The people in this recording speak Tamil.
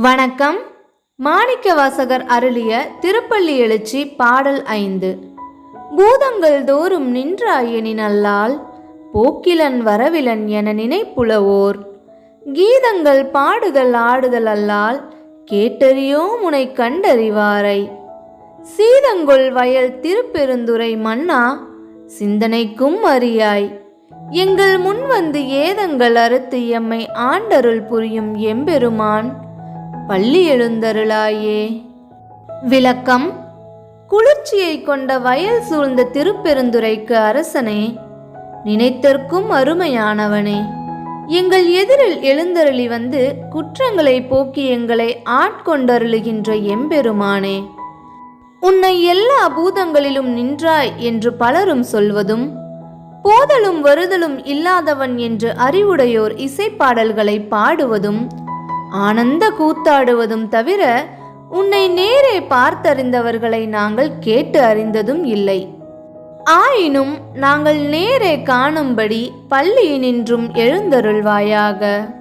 வணக்கம். மாணிக்க வாசகர் அருளிய திருப்பள்ளி எழுச்சி பாடல் ஐந்து. பூதங்கள் தோறும் நின்றாயனின் அல்லால் போக்கிலன் வரவிலன் என நினைப்புலவோர். கீதங்கள் பாடுதல் ஆடுதல் அல்லால் கேட்டறியோ முனை கண்டறிவாரை. சீதங்கொள் வயல் திருப்பெருந்துரை மன்னா சிந்தனைக்கும் அறியாய். எங்கள் முன் வந்து ஏதங்கள் அறுத்து எம்மை ஆண்டருள் புரியும் எம்பெருமான் பள்ளி எழுந்தருளாயே. விளக்கம். குளிர்ச்சியை கொண்ட வயல் சூழ்ந்த திருப்பெருந்துரைக்கு அரசனே நினைத்தற்கும் அருமையானவனே எங்கள் எதிரில் எழுந்தருளி வந்து குற்றங்களை போக்கி எங்களை ஆட்கொண்டருளுகின்ற எம்பெருமானே உன்னை எல்லா பூதங்களிலும் நின்றாய் என்று பலரும் சொல்வதும் போதலும் வருதலும் இல்லாதவன் என்று அறிவுடையோர் இசைப்பாடல்களை பாடுவதும் ஆனந்த கூத்தாடுவதும் தவிர உன்னை நேரே பார்த்தறிந்தவர்களை நாங்கள் கேட்டு அறிந்ததும் இல்லை. ஆயினும் நாங்கள் நேரே காணும்படி பள்ளியினின்றும் எழுந்தருள்வாயாக.